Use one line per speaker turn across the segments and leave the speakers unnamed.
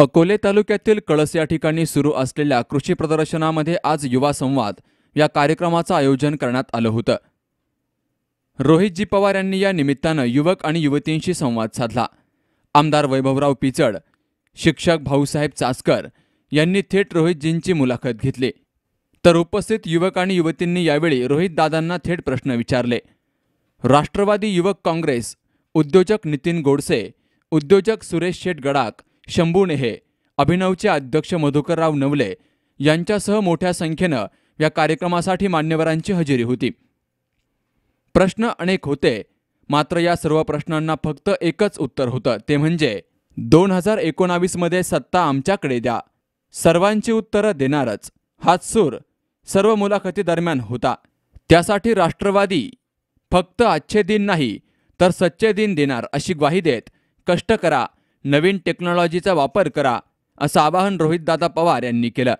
अकोले तालुक्यातील कळस या ठिकाणी सुरू असलेल्या कृषी प्रदर्शनामध्ये आज युवा संवाद. या कार्यक्रमाचं आयोजन करण्यात आलं होतं. रोहितजी पवार यांनी या निमित्तानं युवक आणि युवतींशी संवाद साधला. आमदार वैभवराव पिचड शिक्षक भाऊसाहेब चासकर यांनी थेट रोहितजींची मुलाखत घेतली. तर उपस्थित युवक आणि युवतींनी यावेळी रोहित दादांना थेट प्रश्न विचारले. राष्ट्रवादी युवक काँग्रेस उद्योजक नितीन गोडसे उद्योजक सुरेश शेट गडाख शंभू नेहे अभिनवचे अध्यक्ष मधुकरराव नवले यांच्यासह मोठ्या संख्येनं या कार्यक्रमासाठी मान्यवरांची हजेरी होती. प्रश्न अनेक होते मात्र या सर्व प्रश्नांना फक्त एकच उत्तर होतं ते म्हणजे दोन हजार एकोणावीसमध्ये सत्ता आमच्याकडे द्या. सर्वांची उत्तरं देणारच. हाच सूर सर्व मुलाखतीदरम्यान होता. त्यासाठी राष्ट्रवादी फक्त अच्छे दिन नाही तर सच्चे दिन देणार अशी ग्वाही देत कष्ट करा नवीन टेक्नॉलॉजीचा वापर करा असं आवाहन रोहितदादा पवार यांनी केलं.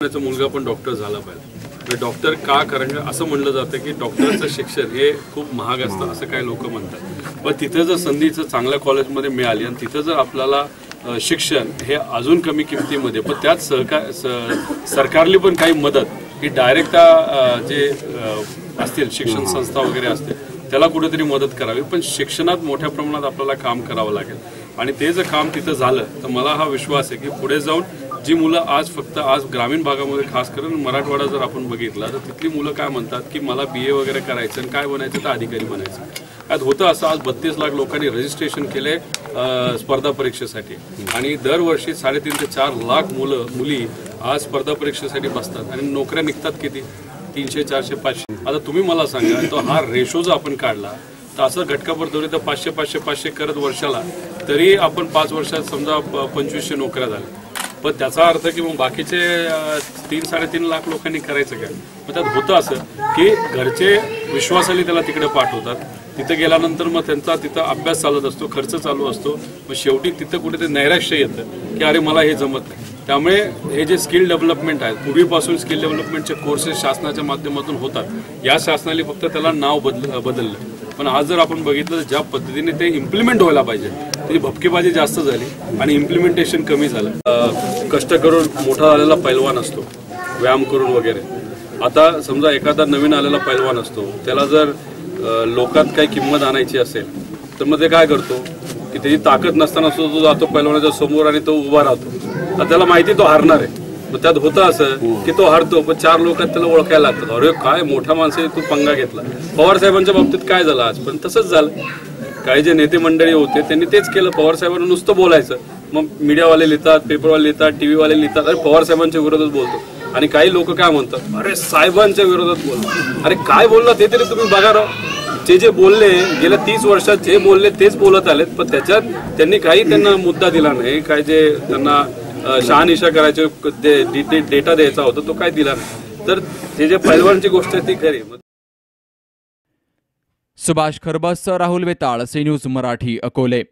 त्याचा मुलगा पण डॉक्टर झाला पाहिजे. म्हणजे डॉक्टर का? कारण असं म्हणलं जातं की डॉक्टरचं शिक्षण हे खूप महाग असतं असं काही लोक म्हणतात. पण तिथं जर संधी चांगल्या कॉलेजमध्ये मिळाली आणि तिथं जर आपल्याला शिक्षण हे अजून कमी किमतीमध्ये पण त्यात सहकार सरकारली पण काही मदत ही डायरेक्ट जे असतील शिक्षण संस्था वगैरे असतील त्याला कुठेतरी मदत करावी पण शिक्षणात मोठ्या प्रमाणात आपल्याला काम करावं लागेल. आणि ते जर काम तिथं झालं तर मला हा विश्वास आहे की पुढे जाऊन जी मुलं आज फक्त आज ग्रामीण भागामध्ये खास करून मराठवाडा जर आपण बघितला तर तिथली मुलं काय म्हणतात की मला बी ए वगैरे करायचं आणि काय बनायचं तर अधिकारी बनायचं. आज होतं असं आज बत्तीस लाख लोकांनी रजिस्ट्रेशन केले स्पर्धा परीक्षेसाठी. आणि दरवर्षी साडेतीन ते चार लाख मुलं मुली आज स्पर्धा परीक्षेसाठी बसतात. आणि नोकऱ्या निघतात किती? तीनशे चारशे पाचशे. आता तुम्ही मला सांगा तो हा रेशो जर आपण काढला तर असं घटकाभर धरले तर पाचशे पाचशे पाचशे करत वर्षाला तरी आपण पाच वर्षात समजा पंचवीसशे नोकऱ्या झाल्या. पण त्याचा अर्थ की मग बाकीचे तीन साडेतीन लाख लोकांनी करायचं काय? मग त्यात होतं असं की घरचे विश्वासाने त्याला तिकडे पाठवतात. तिथं गेल्यानंतर मग त्यांचा तिथं अभ्यास चालत असतो खर्च चालू असतो. मग शेवटी तिथं कुठेतरी नैराश्य येतं की अरे मला हे जमत नाही. त्यामुळे हे जे स्किल डेव्हलपमेंट आहेत पूर्वीपासून स्किल डेव्हलपमेंटचे कोर्सेस शासनाच्या माध्यमातून होतात या शासनाने फक्त त्याला नाव बदल बदललं. पण आज जर आपण बघितलं तर ज्या पद्धतीने ते इम्प्लिमेंट व्हायला पाहिजे त्याची भपकेबाजी जास्त झाली आणि इम्प्लिमेंटेशन कमी झालं. कष्ट करून मोठा झालेला पैलवान असतो व्यायाम करून वगैरे. आता समजा एखादा नवीन आलेला पैलवान असतो त्याला जर लोकात काही किंमत आणायची असेल तर मग ते काय करतो? की त्याची ताकद नसताना सुद्धा तो जातो पैलवानाच्या समोर आणि तो उभा राहतो. आता त्याला माहिती तो हारणार आहे. मग त्यात होतं असं की तो हारतो पण चार लोक त्याला ओळखायला लागतात. अरे काय मोठ्या माणसाने तू पंगा घेतला. पवार साहेबांच्या बाबतीत काय झालं आज? पण तसंच झालं. काही जे नेते मंडळी होते त्यांनी तेच केलं. पवार साहेबांना नुसतं बोलायचं. मग मीडियावाले लिहितात पेपरवाले लिहितात टीव्हीवाले लिहितात. अरे पवार साहेबांच्या विरोधात बोलतो. आणि काही लोक काय म्हणतात? अरे साहेबांच्या विरोधात बोलतो. अरे काय बोलला ते तरी तुम्ही बघा राव. जे जे बोलले गेल्या तीस वर्षात जे बोलले तेच बोलत आलेत. पण त्याच्यात त्यांनी काही त्यांना मुद्दा दिला नाही. काय जे त्यांना शहानिशा करायचे ते डेटा द्यायचा होता तो काय दिला तर ते जे पैलवानची गोष्ट आहे ती खरी
सुभाष खरबस राहुल वेताळ सी न्यूज मराठी अकोले.